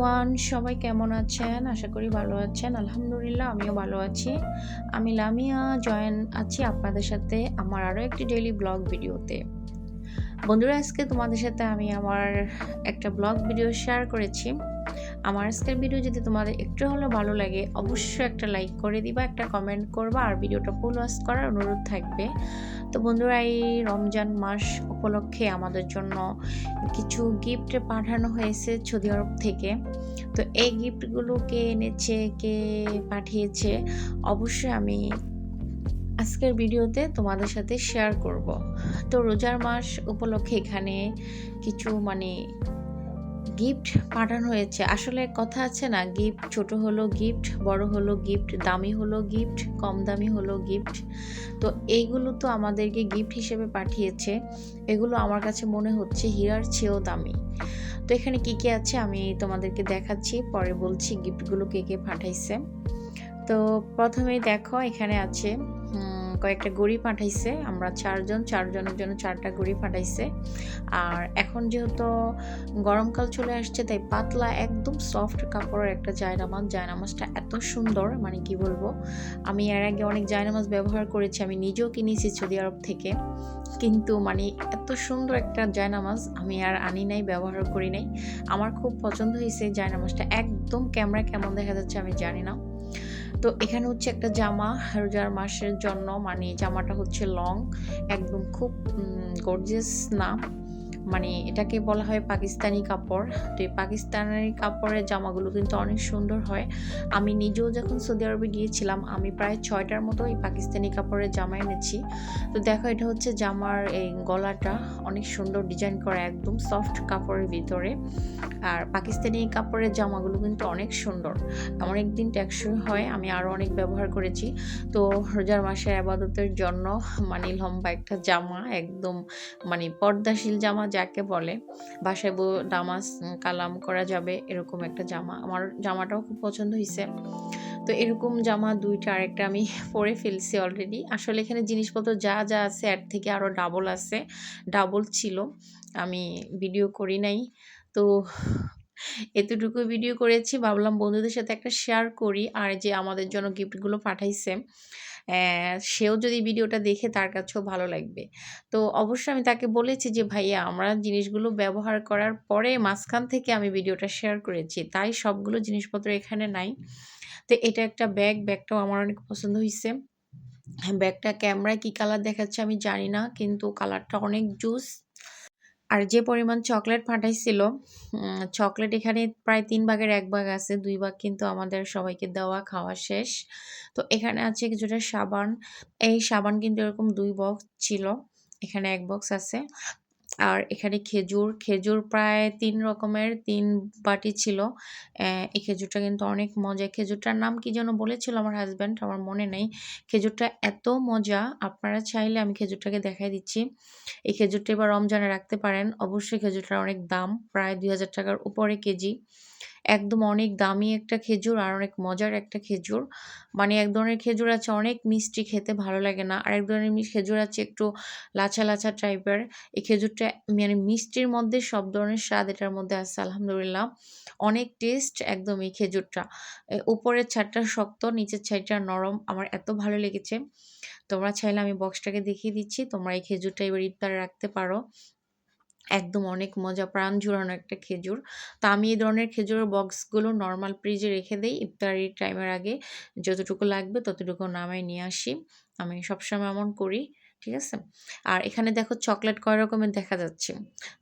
Everyone সবাই কেমন আছেন? আশা করি ভালো আছেন। আলহামদুলিল্লাহ, আমিও ভালো আছি। আমি লামিয়া জয়েন আছি আপনাদের সাথে আমার আরও একটি ডেইলি ব্লগ ভিডিওতে। বন্ধুরা, আজকে তোমাদের সাথে আমি আমার একটা ব্লগ ভিডিও শেয়ার করেছি। আমার আজকের ভিডিও যদি তোমাদের একটু হলেও ভালো লাগে, অবশ্যই একটা লাইক করে দিবা, একটা কমেন্ট করবা, আর ভিডিওটা ফুল ওয়াচ করার অনুরোধ থাকবে। তো বন্ধুরা, এই রমজান মাস উপলক্ষে আমাদের জন্য কিছু গিফট পাঠানো হয়েছে সৌদি আরব থেকে। তো এই গিফটগুলো কে এনেছে, কে পাঠিয়েছে, অবশ্যই আমি আজকের ভিডিওতে তোমাদের সাথে শেয়ার করব। তো রোজার মাস উপলক্ষে এখানে কিছু মানে গিফট পাঠানো হয়েছে। আসলে কথা আছে না গিফট ছোট হলো গিফট বড় হলো গিফট দামি হলো গিফট কম দামি হলো গিফট তো এইগুলো তো আমাদেরকে গিফট হিসেবে পাঠিয়েছে। এগুলো আমার কাছে মনে হচ্ছে হীরার চেয়েও দামি। তো এখানে কি কি আছে আমি তোমাদেরকে দেখাচ্ছি, পরে বলছি গিফটগুলো কে কে পাঠাইছে। তো প্রথমেই দেখো এখানে আছে কয়েকটা গড়ি পাঠাইছে। আমরা চারজন, চারজনের জন্য চারটা গড়ি পাঠাইছে। আর এখন যেহেতু গরমকাল চলে আসছে, তাই পাতলা একদম সফট কাপড়ের একটা জায়নামাজ জায়নামাজটা এত সুন্দর মানে কি বলব? আমি এর আগে অনেক জায়নামাজ ব্যবহার করেছি, আমি নিজেও কিনেছি সৌদি আরব থেকে। কিন্তু মানে এত সুন্দর একটা জায়নামাজ আমি আর আনি নাই, ব্যবহার করি নাই। আমার খুব পছন্দ হয়েছে জায়নামাজটা। একদম ক্যামেরা কেমন দেখা যাচ্ছে আমি জানি না। তো এখানে হচ্ছে একটা জামা, রোজার মাসের জন্য মানে জামাটা হচ্ছে লং একদম খুব গর্জিয়াস না। মানে এটাকে বলা হয় পাকিস্তানি কাপড়। তো এই পাকিস্তানি কাপড়ের জামাগুলো কিন্তু অনেক সুন্দর হয়। আমি নিজেও যখন সৌদি আরবে গিয়েছিলাম, আমি প্রায় ছয়টার মতো এই পাকিস্তানি কাপড়ের জামা এনেছি। তো দেখো, এটা হচ্ছে জামার এই গলাটা অনেক সুন্দর ডিজাইন করা, একদম সফট কাপড়ের ভিতরে। আর পাকিস্তানি কাপড়ের জামাগুলো কিন্তু অনেক সুন্দর। অনেক দিন টেকসই হয়, আমি আরও অনেক ব্যবহার করেছি। তো রোজার মাসের আবাদতের জন্য মানে লম্বা একটা জামা, একদম মানে পর্দাশীল জামা যাকে বলে, বাসায় বউ নামাজ কালাম করা যাবে এরকম একটা জামা। আমার জামাটাও খুব পছন্দ হয়েছে তো এরকম জামা দুইটা আরেকটা আমি পরে ফেলছি অলরেডি আসলে এখানে জিনিসপত্র যা যা আছে, এর থেকে আরও ডাবল আছে। ডাবল ছিল। আমি ভিডিও করি নাই। তো এতটুকু ভিডিও করেছি, ভাবলাম বন্ধুদের সাথে একটা শেয়ার করি। আর যে আমাদের জন্য গিফটগুলো পাঠাইছে সেও যদি ভিডিওটা দেখে তার কাছেও ভালো লাগবে। তো অবশ্যই আমি তাকে বলেছি যে, ভাইয়া, আমরা জিনিসগুলো ব্যবহার করার পরে মাঝখান থেকে আমি ভিডিওটা শেয়ার করেছি। তাই সবগুলো জিনিসপত্র এখানে নাই। তো এটা একটা ব্যাগ ব্যাগটাও আমার অনেক পছন্দ হয়েছে ব্যাগটা ক্যামেরায় কী কালার দেখাচ্ছে আমি জানি না, কিন্তু কালারটা অনেক জুস আর যে পরিমাণ চকলেট ফাটাইছিল চকলেট এখানে প্রায় তিন ভাগের এক ভাগ আছে, দুই ভাগ কিন্তু আমাদের সবাইকে দেওয়া, খাওয়া শেষ। তো এখানে আছে কিছুটা সাবান, এই সাবান কিন্তু এরকম দুই বক্স ছিল, এখানে এক বক্স আছে। আর এখানে খেজুর খেজুর প্রায় তিন রকমের, তিন বাটি ছিল। এই খেজুরটা কিন্তু অনেক মজা খেজুরটার নাম কি যেন বলেছিল আমার হাজব্যান্ড আমার মনে নেই। খেজুরটা এত মজা, আপনারা চাইলে আমি খেজুরটাকে দেখাই দিচ্ছি। এই খেজুরটা এবার রমজানে রাখতে পারেন। অবশ্যই খেজুরটার অনেক দাম, প্রায় দুই হাজার টাকার উপরে কেজি। একদম অনেক দামি একটা খেজুর আর অনেক মজার একটা খেজুর। মানে এক ধরনের খেজুর আছে, অনেক মিষ্টি খেতে ভালো লাগে না। আর এক ধরনের খেজুর আছে একটু লাচা লাচা টাইপের এই খেজুরটা মানে মিষ্টির মধ্যে সব ধরনের স্বাদ এটার মধ্যে আছে, আলহামদুলিল্লাহ। অনেক টেস্ট একদম এই খেজুরটা। উপরের ছাদটা শক্ত, নিচের ছাইটা নরম। আমার এত ভালো লেগেছে। তোমরা চাইলে আমি বক্সটাকে দেখিয়ে দিচ্ছি। তোমরা এই খেজুরটা এবার ইফতারে রাখতে পারো। একদম অনেক মজা, প্রাণ জুড়ানো একটা খেজুর। তো আমি এই ধরনের খেজুরের বক্সগুলো নর্মাল ফ্রিজে রেখে দিই ইফতারির টাইমের আগে। যতটুকু লাগবে ততটুকু নামায় নিয়ে আসি। আমি সবসময় এমন করি, ঠিক আছে? আর এখানে দেখো চকলেট কয় রকমের দেখা যাচ্ছে।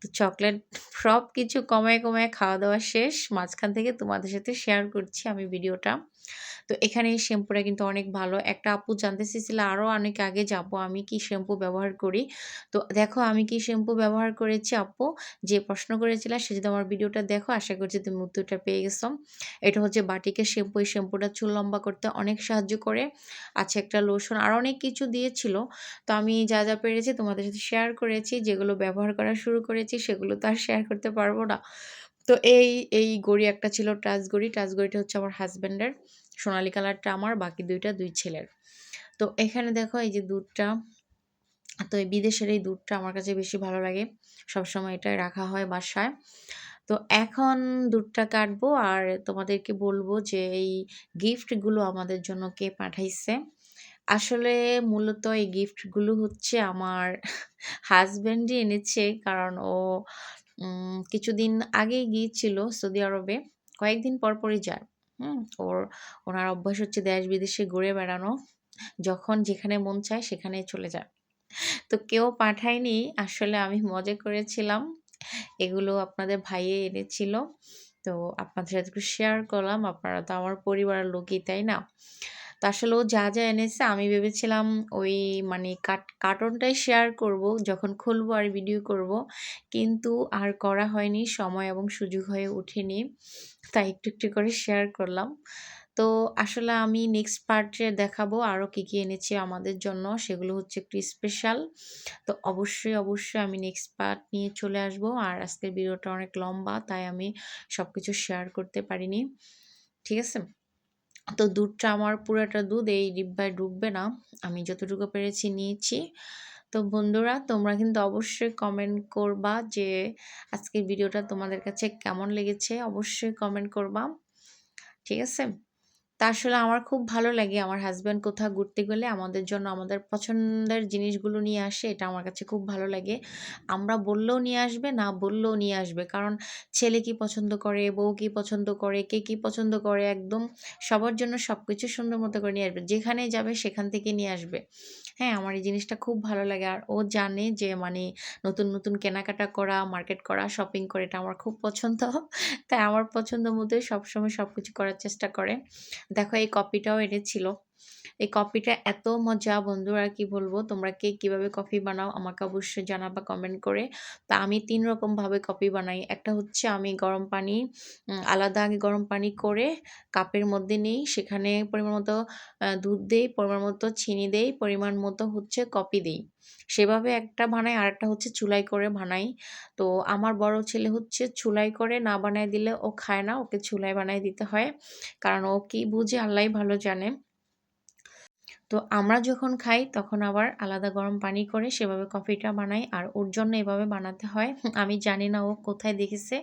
তো চকলেট সব কিছু কমায় কমায় খাওয়া দাওয়া শেষ। মাঝখান থেকে তোমাদের সাথে শেয়ার করছি আমি ভিডিওটা তো এখানে এই শ্যাম্পুটা কিন্তু অনেক ভালো। একটা আপু জানতে চেয়েছিল আরও অনেক আগে যাব, আমি কি শ্যাম্পু ব্যবহার করি? তো দেখো, আমি কি শ্যাম্পু ব্যবহার করেছি আপু? যে প্রশ্ন করেছিল, সে যদি আমার ভিডিওটা দেখো, আশা করছি তুমি উত্তরটা পেয়ে গেছো। এটা হচ্ছে বাটিকে শ্যাম্পু, এই শ্যাম্পুটা চুল লম্বা করতে অনেক সাহায্য করে। আছে একটা লোশন, আর অনেক কিছু দিয়েছিল। তো আমি যা যা পেরেছি তোমাদের সাথে শেয়ার করেছি। যেগুলো ব্যবহার করা শুরু করেছি, সেগুলো তো আর শেয়ার করতে পারব না। তো এই এই গড়ি একটা ছিল টাচ গড়ি। টাচ গড়িটা হচ্ছে আমার হাজব্যান্ডের সোনালি কালারটা আমার, বাকি দুইটা দুই ছেলের। তো এখানে দেখো এই যে দুধটা। তো এই বিদেশের এই দুধটা আমার কাছে বেশি ভালো লাগে। সবসময় এটাই রাখা হয় বাসায়। তো এখন দুধটা কাটবো আর তোমাদেরকে বলব যে এই গিফটগুলো আমাদের জন্য কে পাঠাইছে। আসলে মূলত এই গিফটগুলো হচ্ছে আমার হাজব্যান্ডই এনেছে কারণ ও কিছুদিন আগেই গিয়েছিল সৌদি আরবে। কয়েকদিন পর পরই যায়। হুম, ওর, ওনার অভ্যাস হচ্ছে দেশ বিদেশে ঘুরে বেড়ানো। যখন যেখানে মন চায় সেখানে চলে যায়। তো কেউ পাঠায়নি, আসলে আমি মজা করেছিলাম। এগুলো আপনাদের ভাইয়ে এনেছিল। তো আপনাদের সাথে শেয়ার করলাম। আপনারা তো আমার পরিবারের লোকই, তাই না? তো আসলে ও যা যা এনেছে আমি ভেবেছিলাম ওই মানে কাট, কার্টনটাই শেয়ার করব, যখন খুলবো আর ভিডিও করব। কিন্তু আর করা হয়নি, সময় এবং সুযোগ হয়ে ওঠেনি। তাই একটু একটু করে শেয়ার করলাম। তো আসলে আমি নেক্সট পার্টে দেখাবো আরও কী কী এনেছি আমাদের জন্য। সেগুলো হচ্ছে একটু স্পেশাল তো অবশ্যই অবশ্যই আমি নেক্সট পার্ট নিয়ে চলে আসব। আর আজকের ভিডিওটা অনেক লম্বা, তাই আমি সব কিছু শেয়ার করতে পারিনি। ঠিক আছে? তো দুধটা আমার পুরোটা দুধ, এই ডিব্বায় ডুববে না। আমি যতটুকু পেরেছি নিয়েছি। তো বন্ধুরা, তোমরা কিন্তু অবশ্যই কমেন্ট করবা যে আজকের ভিডিওটা তোমাদের কাছে কেমন লেগেছে। অবশ্যই কমেন্ট করবা। ঠিক আছে? তা আসলে আমার খুব ভালো লাগে আমার হাজব্যান্ড কোথাও ঘুরতে গেলে আমাদের জন্য আমাদের পছন্দের জিনিসগুলো নিয়ে আসে, এটা আমার কাছে খুব ভালো লাগে। আমরা বললেও নিয়ে আসবে, না বললেও নিয়ে আসবে। কারণ ছেলে কি পছন্দ করে, বউ কি পছন্দ করে, কে কি পছন্দ করে, একদম সবার জন্য সব কিছু সুন্দর মতো করে নিয়ে আসবে। যেখানে যাবে সেখান থেকে নিয়ে আসবে। হ্যাঁ আমার এই জিনিসটা খুব ভালো লাগে। আর ও জানে যে মানে নতুন নতুন কেনাকাটা করা, মার্কেট করা, শপিং করে, এটা আমার খুব পছন্দ। তাই আমার পছন্দ মতোই সবসময় সব কিছু করার চেষ্টা করে। দেখো, এই কপিটাও এনেছিল। এই কফিটা এত মজা বন্ধুরা কি বলব? তোমরা কে কীভাবে কফি বানাও আমাকে অবশ্যই জানাবা কমেন্ট করে। তা আমি তিন রকম ভাবে কফি বানাই। একটা হচ্ছে আমি গরম পানি আলাদা আগে গরম পানি করে কাপের মধ্যে নিই। সেখানে পরিমাণ মতো দুধ দেই, পরিমাণ মতো চিনি দেই, পরিমাণ মতো হচ্ছে কফি দিই। সেভাবে একটা বানাই আর একটা হচ্ছে চুলাই করে বানাই। তো আমার বড় ছেলে হচ্ছে চুলাই করে না বানাই দিলে ও খায় না, ওকে চুলাই বানাই দিতে হয়। কারণ ও কি বুঝে আল্লাহ ভালো জানে। তো আমরা যখন খাই, তখন আবার আলাদা গরম পানি করে সেভাবে কফিটা বানাই। আর ওর জন্য এভাবে বানাতে হয়। আমি জানি না ও কোথায় দেখেছে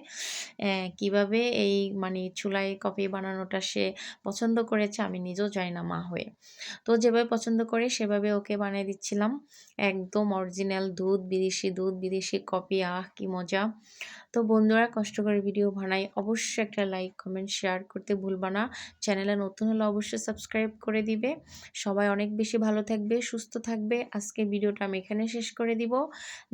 কীভাবে এই মানে চুলায় কফি বানানোটা সে পছন্দ করেছে, আমি নিজেও জানি না মা হয়ে। তো যেভাবে পছন্দ করে সেভাবে ওকে বানিয়ে দিচ্ছিলাম। একদম অরিজিনাল দুধ, বিদেশি দুধ, বিদেশি কফি, আহ, কি মজা। তো বন্ধুরা, কষ্ট করে ভিডিও বানাই। অবশ্যই একটা লাইক, কমেন্ট, শেয়ার করতে ভুলবা না। চ্যানেলে নতুন হলে অবশ্যই সাবস্ক্রাইব করে দিবে। সবাই অনেক বেশি ভালো থাকবে, সুস্থ থাকবে। আজকে ভিডিওটা আমি এখানে শেষ করে দিব।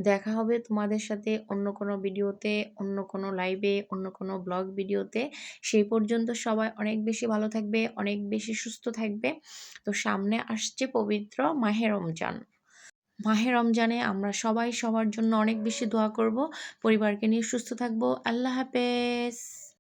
দেখা হবে তোমাদের সাথে অন্য কোনো ভিডিওতে, অন্য কোনো লাইভে অন্য কোনো ব্লগ ভিডিওতে। সেই পর্যন্ত সবাই অনেক বেশি ভালো থাকবে, অনেক বেশি সুস্থ থাকবে। তো সামনে আসছে পবিত্র মাহে রমজান। মাহে রমজানে আমরা সবাই সবার জন্য অনেক বেশি দোয়া করব। পরিবারকে নিয়ে সুস্থ থাকব। আল্লাহ হাফেজ।